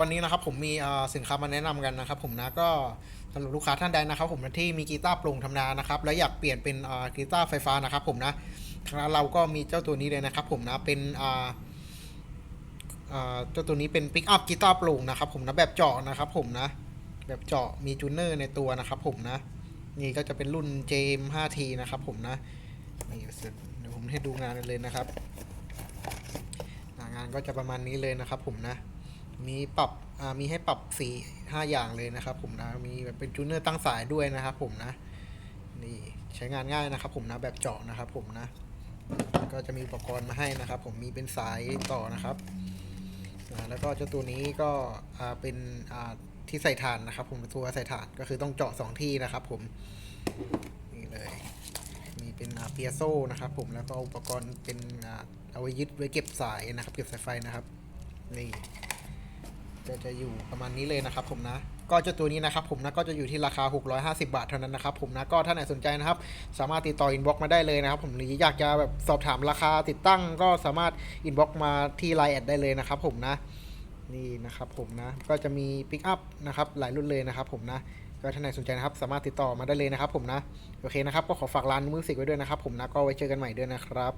วันนี้นะครับผมมีสินค้ามาแนะนำกันนะครับ ผมนะก็สำหรับลูกค้าท่านใดนะครับ ผมที่มีกีตาร์โปร่งธรรมดานะครับ แล้วอยากเปลี่ยนเป็นกีตาร์ไฟฟ้านะครับ ผมนะทางร้านเราก็มีเจ้าตัวนี้เลยนะครับ ผมนะเป็นเจ้าตัวนี้เป็นปิกอัพกีตาร์โปร่งนะครับ ผมนะแบบเจาะนะครับ ผมนะ แบบเจาะมีจูเนอร์ในตัวนะครับ ผมนะ นี่ก็จะเป็นรุ่น JM 5T นะครับ ผมนะนี่เดี๋ยวผมให้ดูงานเลยนะครับ งานก็จะประมาณนี้เลยนะครับ ผมนะ มีปรับมีให้ปรับสีห้าอย่างเลยนะครับ ผมนะ มีแบบเป็นจูเนอร์ตั้งสายด้วยนะครับ ผมนะ นี่ใช้งานง่ายนะครับ ผมนะแบบเจาะนะครับ ผมนะ ก็จะมีอุปกรณ์มาให้นะครับ ผมมีเป็นสายต่อนะครับ แล้วก็เจ้าตัวนี้ก็เป็นที่ใส่ถานนะครับ ผมตัวใส่ถานก็คือต้องเจาะสองที่นะครับ ผม นี่เลย มีเป็นเปียโซนะครับ ผมแล้วก็อุปกรณ์เป็นเอาไว้ยึดไว้เก็บสายนะครับ เก็บสายไฟนะครับ นี่ จะอยู่ประมาณนี้เลยนะครับผมนะก็เจ้าตัวนี้นะครับผมนะก็จะอยู่ที่ราคา 650 บาทเท่านั้นนะครับผมนะก็ถ้าไหนสนใจนะครับ สามารถติดต่ออินบ็อกมาได้เลยนะครับผมหรืออยากจะแบบสอบถามราคาติดตั้ง ก็สามารถอินบ็อกมาที่ไลน์แอดได้เลยนะครับผมนะนี่นะครับผมนะก็จะมีปิกอัพนะครับหลายรุ่นเลยนะครับผมนะก็ท่านไหนสนใจนะครับ สามารถติดต่อมาได้เลยนะครับผมนะ โอเคนะครับ ก็ขอฝากร้านมือสิกไว้ด้วยนะครับผมนะ ก็ไว้เจอกันใหม่ด้วยนะครับ